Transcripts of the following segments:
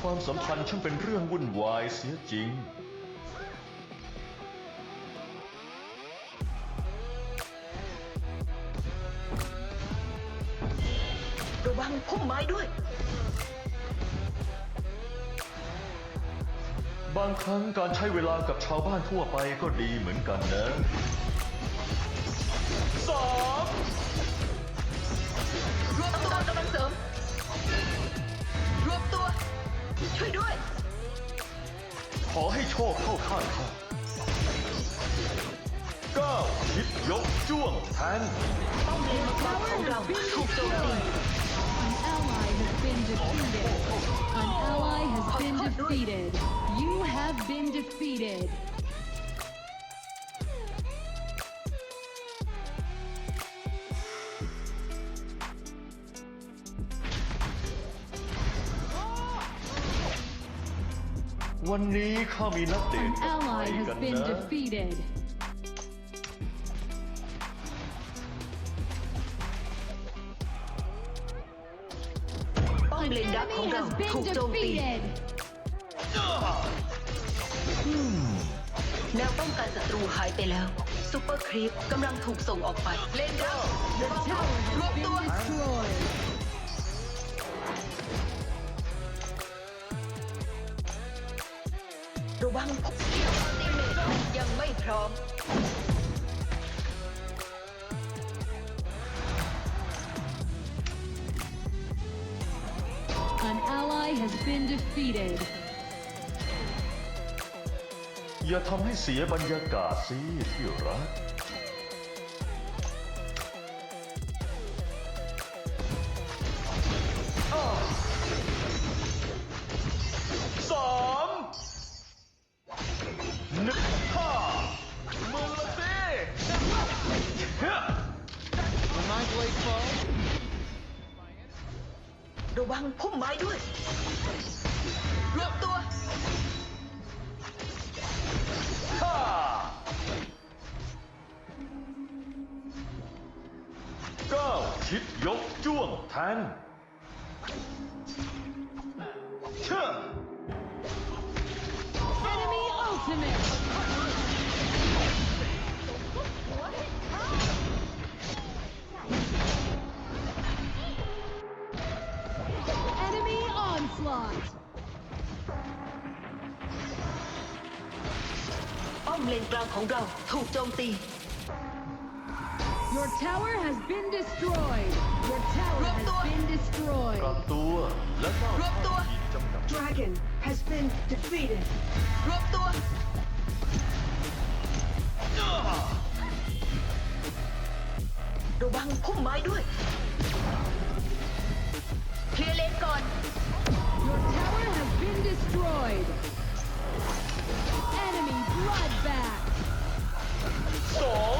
ความสัมพันธ์ช่างเป็นเรื่องวุ่นวายเสียจริง ระวังพุ่มไม้ด้วย บางครั้งการใช้เวลากับชาวบ้านทั่วไปก็ดีเหมือนกันนะสองรวบตัวกำลังเสริมรวบตัว ช่วยด้วย ขอให้โชคเข้าข้างข้าเก้าคิดยกจ้วงแทนป้อมเลนมังกรของเราถูกโจมตี An ally has been defeated. An ally has been defeated. You have been defeated. วันนี้ข้ามีนัดเดท An กับใคร ally กัน has been นะ defeated. ป้อม An เลนดักของ enemy เรา has ถูก been โจมตี defeated. แนวป้องกันศัตรูหายไปแล้วซูเปอร์ครีปกำลังถูกส่งออกไป เลนดัก Your tower รว has บตัว been destroyed. ระวังพกสกิลอัลติเมทยังไม่พร้อม An ally has been defeated. อย่าทำให้เสียบรรยากาศสิที่รัก Your tower has been destroyed. Your tower has Ruptor. been destroyed. กลับตัวและก้าว รวบตัว ขีดจำกัด Dragon has been defeated รวบตัว ระวังพุ่มไม้ด้วย เคลียร์เลนก่อน Your tower has been destroyed. Enemy bloodbath. สอง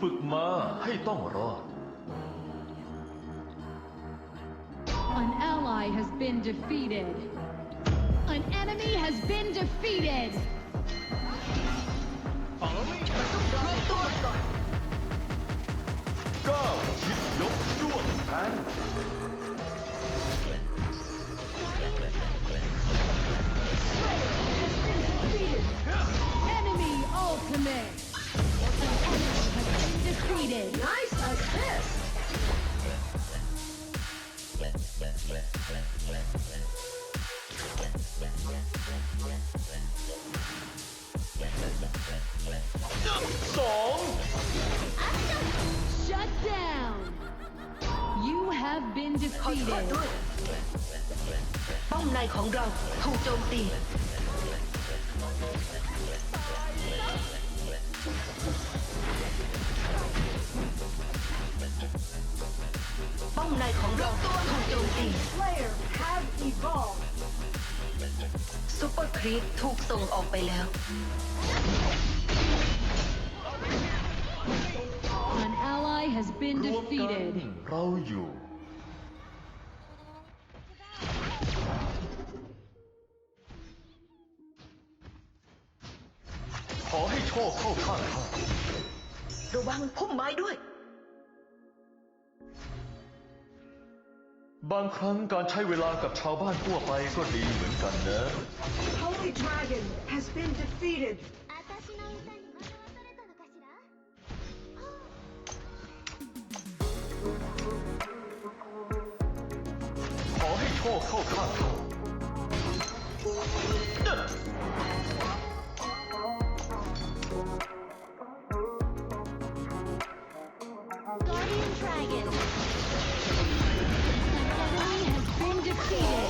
ฝึกมาให้ต้องรอด An ally has been defeated. An enemy has been defeated. Follow me. ป้อมในของเราถูกโจมตีป้อมในของเราถูกโจมตี Slayer have evolved. ซุปเปอร์ครีปถูกส่งออกไปแล้ว An ally has been รวมกัน defeated. เราอยู่ ระวังพุ่มไม้ด้วย บางครั้งการใช้เวลากับชาวบ้านทั่วไปก็ดีเหมือนกันนะ Holy Dragon has been defeated ขอให้โชคเข้าข้างเขา Dragon enemy has been defeated.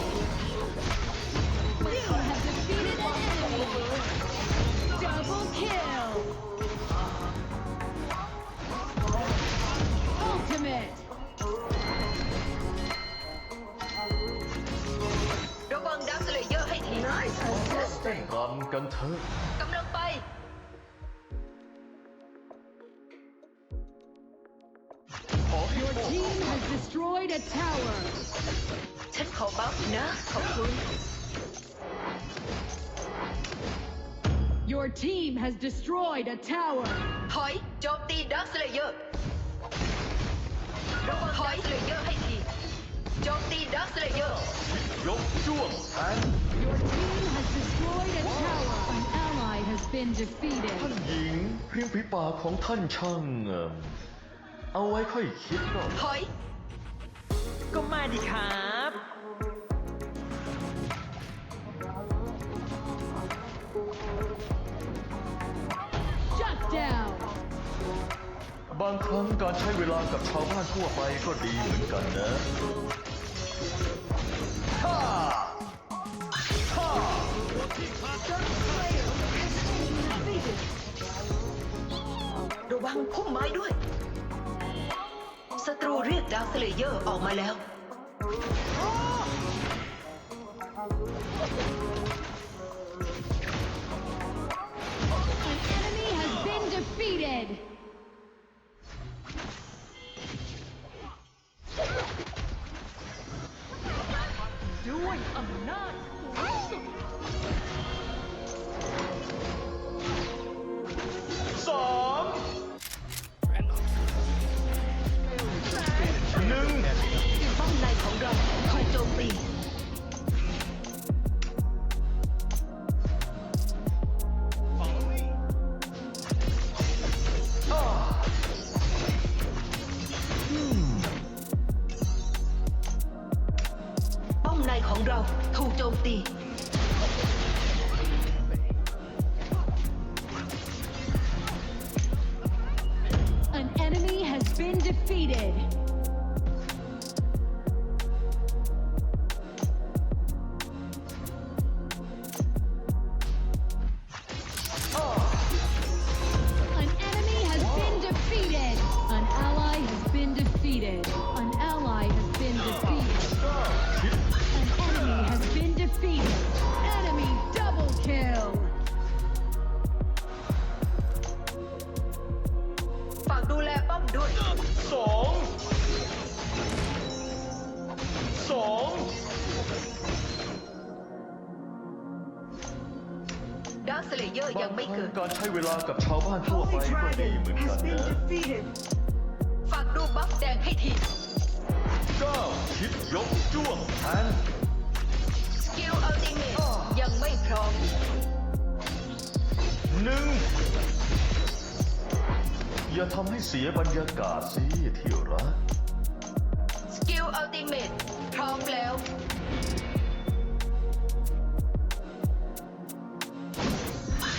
งดักเลเยอร์ให้ที โจมตีดักเลเยอร์ ยกจ้วงแทง Your team has destroyed a tower. An ally has been ท่าน defeated. หญิงเพียงฝีปากของท่านช่างเอิ่มเอาไว้ค่อยคิดหน่อย ถอย ก็มาดิครับ Shut down. บางครั้งการใช้เวลากับชาวบ้านทั่วไปก็ดีเหมือนกันนะฮ่าฮ่าระวังพุ่มไม้ด้วย ศัตรูเรียกดักเลเยอร์ออกมาแล้ว Follow me. เกิด การใช้เวลากับชาวบ้านทั่วไป Holy ก็ดี Dragon เหมือนกัน has been นะ defeated. ฝากดูบัฟแดงให้ที เก้าคิดยกจ้วงแทงสกิลอัลติเมทยังไม่พร้อม หนึ่งอย่าทำให้เสียบรรยากาศสิที่รักสกิลอัลติเมทพร้อมแล้ว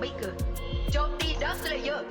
ไม่เกิดโจมตีดาร์คสเลเยอร์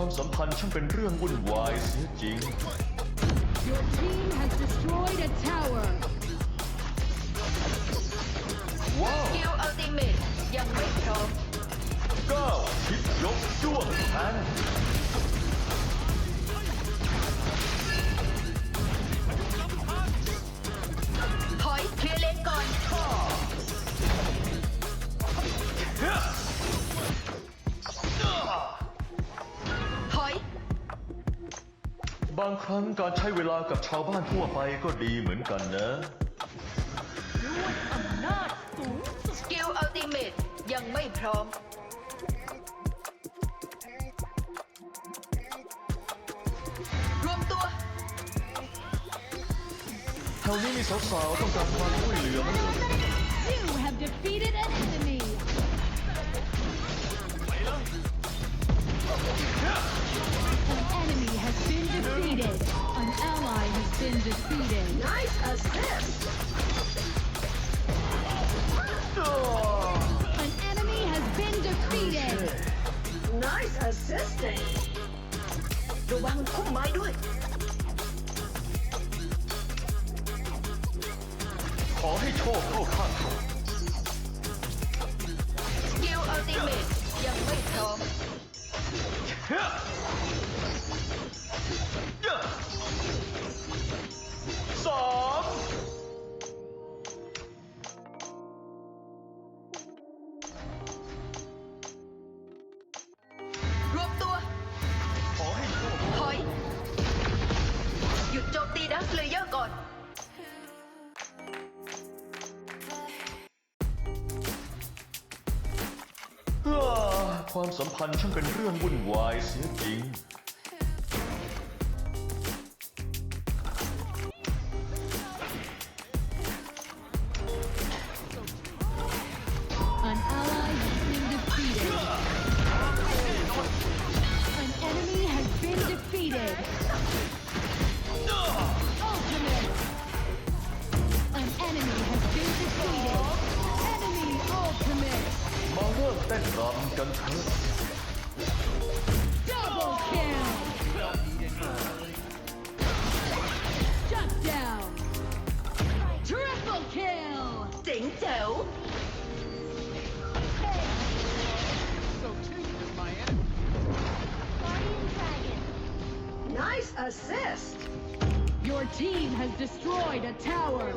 ความสัมพันธ์ช่างเป็นเรื่องวุ่นวายเสียจริง Your team has destroyed a tower. ว้าวสกิลอัลติเมทยังไม่พร้อมเก้าคิดยกจ้วงแทงถอยเคลียร์เลนก่อนถ บางครั้งการใช้เวลากับชาวบ้านทั่วไปก็ดีเหมือนกันนะสกิลอัลติเมทยังไม่พร้อม รวมตัว แถวนี้มีสาวๆต้องการความช่วยเหลือไหมเอ่ย You have defeated an enemy. An ally has been defeated. Nice assist. An enemy has been defeated. Nice assisting. ระวังพุ่มไม้ด้วย ขอให้โชคเข้าข้างเรา สกิลอัลติเมทยังไม่พร้อม สองรวมตัว ขอให้โชคถอยตีดัสเลเยอร์ก่อนฮ่าความสัมพันธ์ช่างเป็นเรื่องวุ่นวายเสียจริง destroyed a tower.